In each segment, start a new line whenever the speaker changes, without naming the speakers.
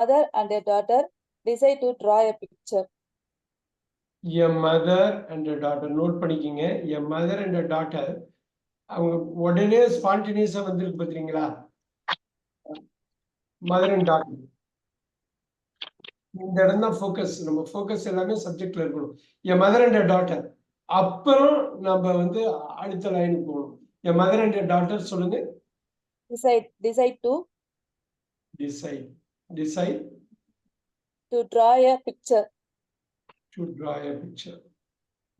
father and a daughter decide to draw a picture.
A mother and daughter note பண்ணிக்கிங்க. A mother and daughter அவங்க உடனே ஸ்பான்டினியஸா வந்திருக்கு பாத்தீங்களா? Mother and daughter இந்த இடம் தான் ஃபோக்கஸ் நம்ம ஃபோக்கஸ் எல்லாமே சப்ஜெக்ட்ல இருக்கணும். என் மதர் அண்ட் டாட்டர் அப்புறம் நம்ம வந்து அடுத்த லைனுக்கு போகணும். என் மதர் அண்ட் டாட்டர் சொல்லுங்க.
Decide decide to
decide decide
to draw a picture.
To draw a picture.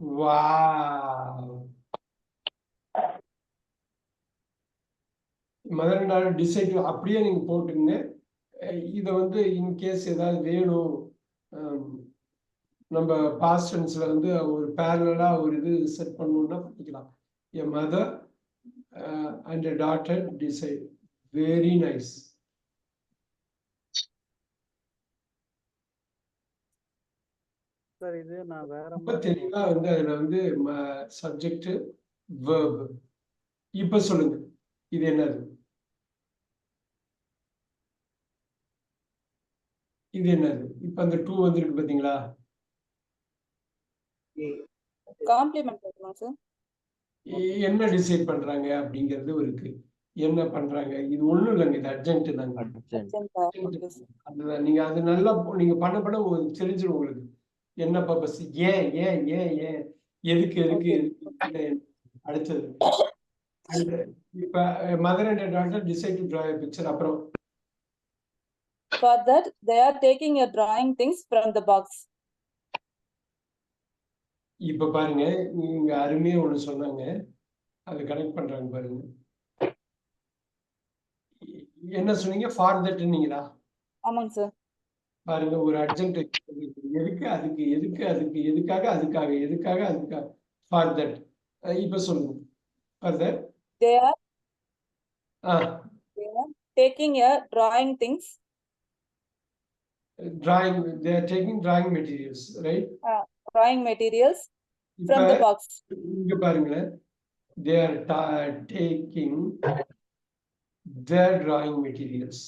Wow. Mother daughter decide அப்படியே நீங்க போட்டுங்க இதை வந்து இன்கேஸ் ஏதாவது வேணும் நம்ம பாஸ்ட் டென்ஸ்ல வந்து ஒரு பேரலா ஒரு இது செட் பண்ணணும்னா பண்ணிக்கலாம். என் mother and daughter decide very nice
sir இது நான் வேற
ரொம்ப
மாதிரி
தெளிவா வந்து அதுல வந்து சப்ஜெக்ட் வேர்ப் இப்ப சொல்லுங்க. இது என்னது? இது என்னது? இப்ப அந்த டூ வந்திருக்கு பாத்தீங்களா? என்ன டிசைட் பண்றாங்க அப்படிங்கிறது இருக்கு. என்ன பண்றாங்க? இது ஒண்ணும் இல்லைங்க இது அர்ஜென்ட் தாங்க. அதுதான். நீங்க அது நல்லா நீங்க பண்ண பண்ண தெரிஞ்சிடும் உங்களுக்கு. என்ன பர்பஸ் ஏன் ஏன் ஏன் ஏன்? எதுக்கு எதுக்கு. எதுக்கு? அடுத்தது அடுத்து, இப்ப mother and daughter decide to draw picture அப்புறம்?
For that, they are taking a drawing things from the box.
இப்ப பாருங்க நீங்க அருமையா ஒண்ணு சொன்னாங்க. அதை கனெக்ட் பண்றாங்க பாருங்க. என்ன சொன்னீங்க? ஃபார் தட்னீங்களா
ஆமாங்க சார்
பாருங்க ஒரு அர்ஜென்ட் எதுக்கு அதுக்கு எதுக்கு அதுக்கு எதுக்காக அதுக்காக எதுக்காக அதுக்காக ஃபார் தட் இப்ப சொல்லுங்க for that
they are
ah
they are taking a drawing things
drawing they are taking drawing materials right
drawing materials from the
இப்ப
box
இங்க பாருங்களேன் they are taking their drawing materials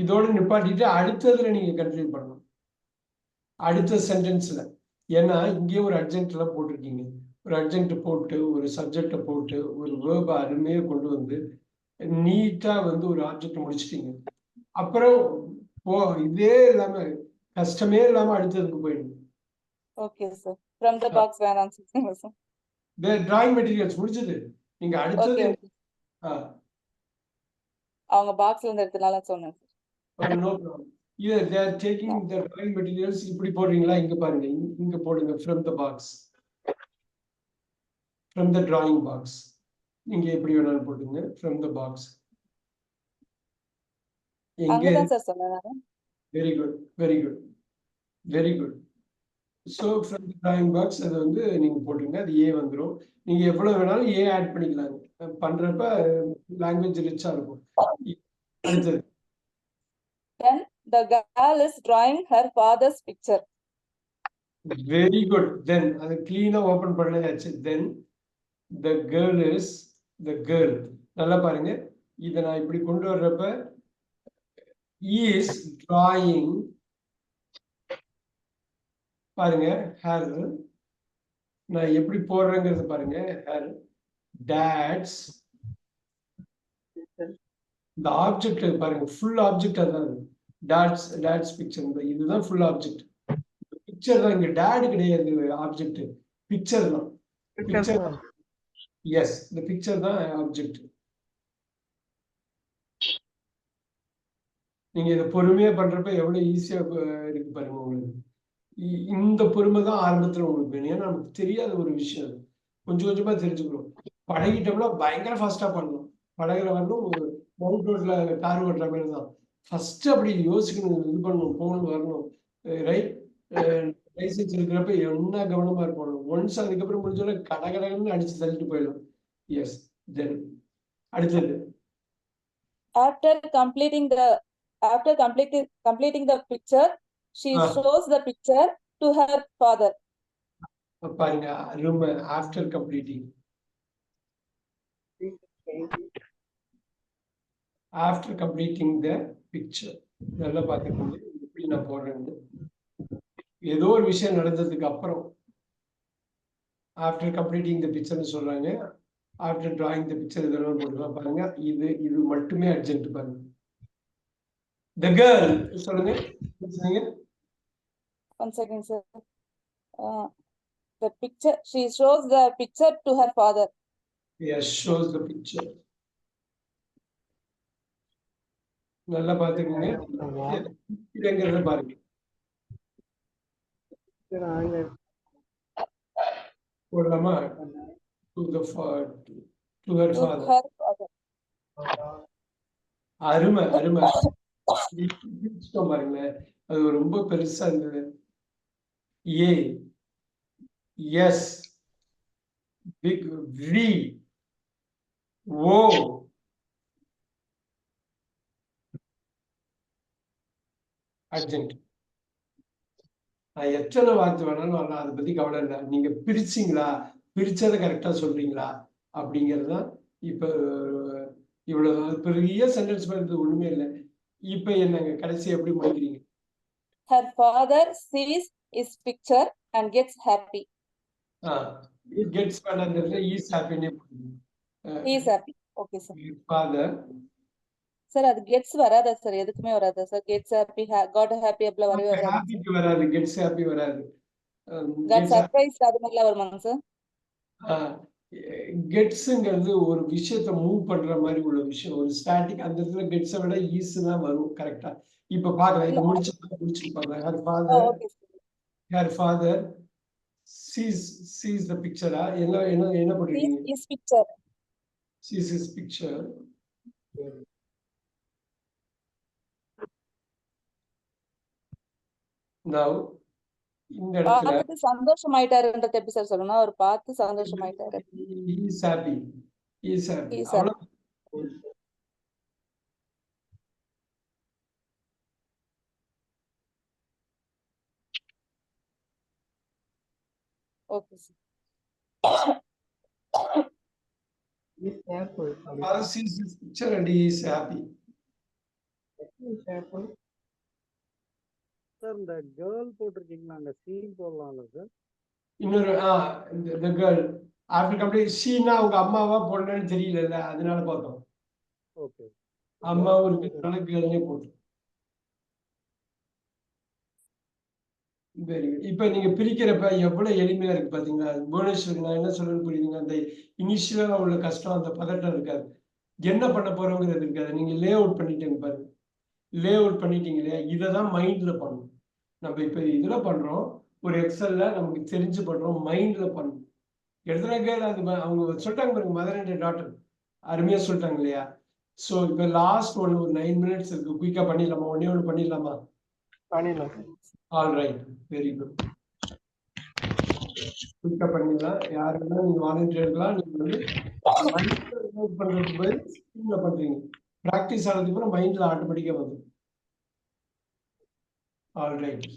இதோட நிப்பாட்டிட்டு அடுத்ததுல நீங்க continue பண்ணணும். அடுத்த சென்டென்ஸ்ல ஏன்னா இங்கே ஒரு அர்ஜென்ட்ல போட்டிருக்கீங்க. ஒரு அர்ஜென்ட் போட்டு ஒரு சப்ஜெக்ட போட்டு ஒரு வேர்ப அருமையா கொண்டு வந்து நீட்டா வந்து ஒரு ஆப்ஜெக்ட் முடிச்சிட்டீங்க. அப்புறம் போ இதே இல்லாம கஷ்டமே இல்லாம அடுத்ததுக்கு போயிடுங்க.
Okay sir. From the box வேணாம் sir.
டிராயிங் மெட்டீரியல்ஸ் முடிச்சது நீங்க அடுத்தது
அவங்க பாக்ஸ்ல இருந்து எடுத்தனால சொன்னேன்
நோ ப்ராப்ளம் இது they are taking the drawing materials இப்படி போடுறீங்களா? இங்க பாருங்க. இங்க- இங்க போடுங்க. From the box from the drawing box நீங்க எப்படி வேணாலும் போட்டுங்க. ஃப்ரம் த பாக்ஸ் எங்க?
அங்கதான் சார் சொன்னேன் நானு.
Very good very good very good so from the drawing box அது வந்து நீங்க போட்டுங்க. அது ஏ வந்துடும் நீங்க எவ்வளவு வேணாலும் ஏ ஆட் பண்ணிக்கலாங்க பண்றப்ப லாங்குவேஜ் ரிச்சா இருக்கும். அடுத்தது.
Then the girl is drawing her father's picture.
Very good then அது கிளீனாக open பண்ணாச்சு. Then the girl is the girl நல்லா பாருங்க. இதை நான் இப்படி கொண்டு வர்றப்ப இஸ் டிராயிங் பாருங்க ஹேர் நான் எப்படி போடுறேங்கிறது பாருங்க. ஹேர் டேட்ஸ் இந்த ஆப்ஜெக்ட் பாருங்க ஃபுல் ஆப்ஜெக்ட் அதான் டாட்ஸ் டாட்ஸ் பிக்சர் இதுதான் ஃபுல் ஆப்ஜெக்ட் பிக்சர் தான் இங்க டேட் கிடையாது ஆப்ஜெக்ட் பிக்சர் தான். பிக்சர் எஸ் இந்த பிக்சர் தான் ஆப்ஜெக்ட் நீங்க இதை பொறுமையா பண்றப்ப எவ்வளவு ஈஸியா இருக்கு பாருங்க உங்களுக்கு. இ- இந்த பொறுமை தான் ஆரம்பத்துல உங்களுக்கு வேணும். ஏன்னா நமக்கு தெரியாத ஒரு விஷயம் கொஞ்சம் கொஞ்சமா தெரிஞ்சுக்கிறோம் பழகிட்டோம்னா பயங்கர ஃபாஸ்டா பண்ணலாம். பழகுற வரணும் மவுண்ட் ரோட்ல கார் ஓட்டுற மாதிரி தான். ஃபர்ஸ்ட் அப்படி யோசிக்கணும் இது பண்ணணும் போகணும் வரணும். ரைட் லைசன்ஸ் இருக்கிறப்ப என்ன கவனமா இருக்கணும்? ஒன்ஸ் அதுக்கப்புறம் முடிஞ்சோட கடகடன்னு அடிச்சு தள்ளிட்டு போயிடலாம் எஸ் தென் அடுத்தது.
Completing the after completing completing the picture she
Ah.
shows the picture to her father.
பாருங்க room after completing after completing the picture நல்லா பார்த்துக்கோங்க. எப்படி நான் போடுறேன்னு ஏதோ ஒரு விஷயம் நடந்ததுக்கு அப்புறம் ஆஃப்டர் கம்ப்ளீட்டிங் த பிக்சர்னு சொல்றாங்க. ஆஃப்டர் டிராயிங் த பிக்சர் இதெல்லாம் போட்டுலாம் பாருங்க. இது இது மட்டுமே அர்ஜென்ட் பாருங்க. த கேர்ள் சொல்லுங்க.
second, sir. Uh, the picture, she shows the picture to her father.
Yes, shows the picture. நல்லா பாத்துக்கோங்க பாருங்க.
சரி ஆங்க
போடலாமா. அருமை அருமை. பாருங்களேன். அது ரொம்ப பெருசா இருந்தது. A S big V O urgent நான் எத்தனை வார்த்தை வேணாலும் வரலாம். அதை பத்தி கவலை இல்லை. நீங்க பிரிச்சிங்களா? பிரிச்சதை கரெக்டா சொல்றீங்களா? அப்படிங்கிறது தான் இப்ப இவ்வளவு பெரிய சென்டென்ஸ் பண்ணுறது ஒண்ணுமே இல்லை. இப்ப என்னங்க? கடைசி எப்படி முடிக்கிறீங்க?
Her father sees his picture and gets happy.
Gets பண்ணதுல ஈஸ் ஹாப்பினே
He is happy. Okay, sir.
Father
Sir, அது gets வராதா சார் எதுக்குமே வராதா sir happy, ha- got happy அப்படிலாம் வரவே வராது
ஹாப்பிக்கு வராது கெட்ஸ் ஹாப்பி வராது.
Got surprised அது மாதிரிலாம் வருமாங்க சார்
கெட்ஸுங்கிறது ஒரு விஷயத்த மூவ் பண்ற மாதிரி உள்ள விஷயம். ஒரு ஸ்டாட்டிக் அந்த இடத்துல கெட்ஸை விட ஈஸ் தான் வரும் கரெக்டா இப்ப பாக்கலாம் இதை முடிச்சு முடிச்சு பாக்கலாம் her
father
her father sees sees the பிக்சரா என்ன என்ன என்ன
Sees
பண்ணுறீங்க
his picture.
sees his picture. Now, இந்த இடத்துல
பார்த்துட்டு சந்தோஷமாயிட்டாருன்றது எப்படி சார் சொல்லணும் அவர் பார்த்து சந்தோஷமாயிட்டாரு
he is happy. He is happy.
He is happy.
அவ்வளவு
okay sir
Is apple.
father sees his picture and he is happy.
Is apple. Sir இந்த கேர்ள் போட்டிருக்கீங்களா? அங்க சீன் போடலாம்ல சார்.
இன்னொரு ஆ இந்த girl after complete ஷீனா அவங்க அம்மாவா பொண்ணுன்னு தெரியல அதனால பார்த்தோம்.
ஓகே.
அம்மாவும் இருக்கிறதுனால கேர்ள்னே போட்டோம் வெரி குட். இப்போ நீங்க பிரிக்கிறப்ப எவ்வளவு எளிமையா இருக்கு பாத்தீங்களா? புவனேஸ்வரி நான் என்ன சொல்றேன்னு புரியுதுங்க அந்த இனிஷியலா உள்ள கஷ்டம் அந்த பதட்டம் இருக்காது. என்ன பண்ண போறோங்கிறது இருக்காது. நீங்க லே அவுட் பண்ணிட்டீங்க பாருங்க. லே அவுட் பண்ணிட்டீங்களே இதை தான் மைண்ட்ல பண்ணணும். நம்ம இப்ப இதுல பண்றோம் ஒரு எக்ஸல்ல நமக்கு தெரிஞ்சு பண்றோம் மைண்ட்ல பண்ணணும் எடுத்துனா கேள் அது அவங்க சொல்லிட்டாங்க பாருங்க மதர் அண்ட் டாட்டர் அருமையா சொல்லிட்டாங்க இல்லையா? ஸோ இப்போ லாஸ்ட் ஒன் ஒரு நைன் மினிட்ஸ் இருக்கு. குயிக்கா பண்ணிடலாமா? ஒன்னே ஒன்று பண்ணிடலாமா?
பண்ணிடலாம்.
ஆல் ரைட் வெரி குட் குயிக்கா பண்ணிடலாம். யாரு வேணா நீங்க வாலண்டியர் இருக்கலாம். நீங்க வந்து பண்றதுக்கு பதில் ஸ்கிரீன்ல பண்றீங்க. ப்ராக்டிஸ் ஆனதுக்கு அப்புறம் மைண்ட்ல ஆட்டோமேட்டிக்கா வந்து ஆல் ரைட்